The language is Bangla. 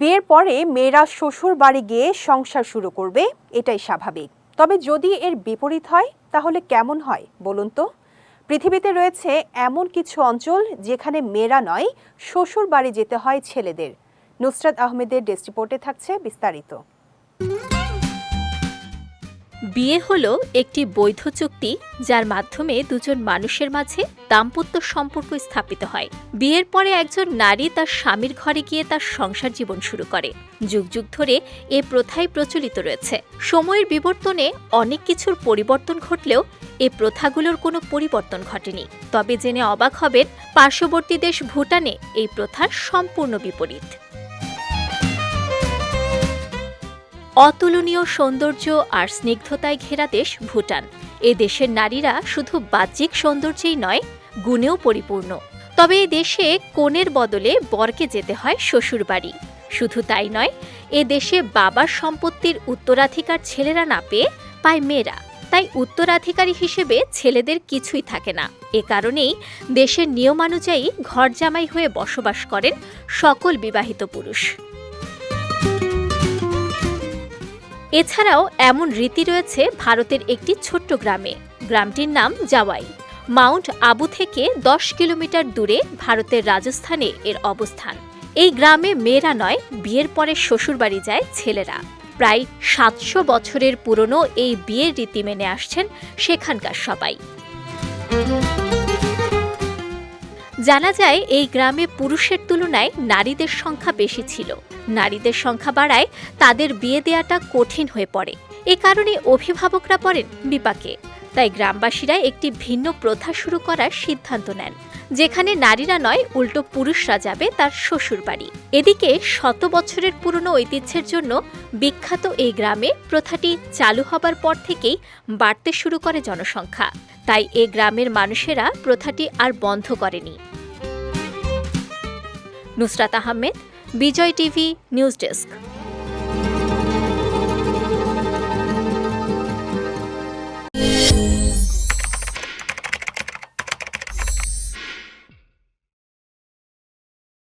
বিয়ের পরে মেয়েরা শ্বশুর বাড়ি গিয়ে সংসার শুরু করবে, এটাই স্বাভাবিক। তবে যদি এর বিপরীত হয়, তাহলে কেমন হয় বলুন তো? পৃথিবীতে রয়েছে এমন কিছু অঞ্চল যেখানে মেয়েরা নয়, শ্বশুর বাড়ি যেতে হয় ছেলেদের। নুসরাত আহমেদের ডেস্টিপোর্টে থাকছে বিস্তারিত। বিয়ে হলো একটি বৈধ চুক্তি যার মাধ্যমে দুজন মানুষের মাঝে দাম্পত্য সম্পর্ক স্থাপিত হয়। বিয়ের পরে একজন নারী তার স্বামীর ঘরে গিয়ে তার সংসার জীবন শুরু করে। যুগ যুগ ধরে এ প্রথাই প্রচলিত রয়েছে। সময়ের বিবর্তনে অনেক কিছুর পরিবর্তন ঘটলেও এ প্রথাগুলোর কোনো পরিবর্তন ঘটেনি। তবে জেনে অবাক হবেন, পার্শ্ববর্তী দেশ ভুটানে এই প্রথার সম্পূর্ণ বিপরীত। অতুলনীয় সৌন্দর্য আর স্নিগ্ধতায় ঘেরা দেশ ভুটান। এ দেশের নারীরা শুধু বাহ্যিক সৌন্দর্যেই নয়, গুণেও পরিপূর্ণ। তবে এ দেশে কোণের বদলে বরকে যেতে হয় শ্বশুরবাড়ি। শুধু তাই নয়, এ দেশে বাবার সম্পত্তির উত্তরাধিকার ছেলেরা না পেয়ে পায় মেয়েরা। তাই উত্তরাধিকারী হিসেবে ছেলেদের কিছুই থাকে না। এ কারণেই দেশের নিয়মানুযায়ী ঘর জামাই হয়ে বসবাস করেন সকল বিবাহিত পুরুষ। এছাড়াও এমন রীতি রয়েছে ভারতের একটি ছোট্ট গ্রামে। গ্রামটির নাম জাওয়াই। মাউন্ট আবু থেকে দশ কিলোমিটার দূরে ভারতের রাজস্থানে এর অবস্থান। এই গ্রামে মেয়েরা নয়, বিয়ের পরে শ্বশুরবাড়ি যায় ছেলেরা। প্রায় সাতশো বছরের পুরনো এই বিয়ের রীতি মেনে আসছেন সেখানকার সবাই। জানা যায়, এই গ্রামে পুরুষের তুলনায় নারীদের সংখ্যা বেশি ছিল। নারীদের সংখ্যা বাড়ায় তাদের বিয়ে দেওয়াটা কঠিন হয়ে পড়ে। এ কারণে অভিভাবকরা পড়েন বিপাকে। তাই গ্রামবাসীরা একটি ভিন্ন প্রথা শুরু করার সিদ্ধান্ত নেন, যেখানে নারীরা নয়, উল্টো পুরুষরা যাবে তার শ্বশুর বাড়ি এদিকে শত বছরের পুরনো ঐতিহ্যের জন্য বিখ্যাত এই গ্রামে প্রথাটি চালু হবার পর থেকেই বাড়তে শুরু করে জনসংখ্যা। তাই এ গ্রামের মানুষেরা প্রথাটি আর বন্ধ করেনি। Nusrat Ahmed, Bijoy TV, news desk.